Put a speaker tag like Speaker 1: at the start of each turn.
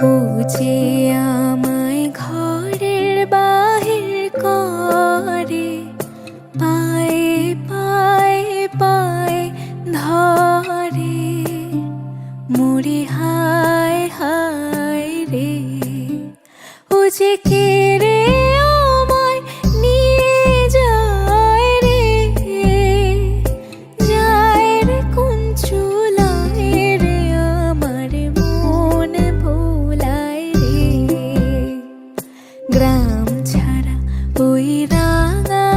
Speaker 1: কে আমায় ঘরের পায়ে পায়ে পায়ে ধরে। মুড়ি হায় হায় রে যে কে 花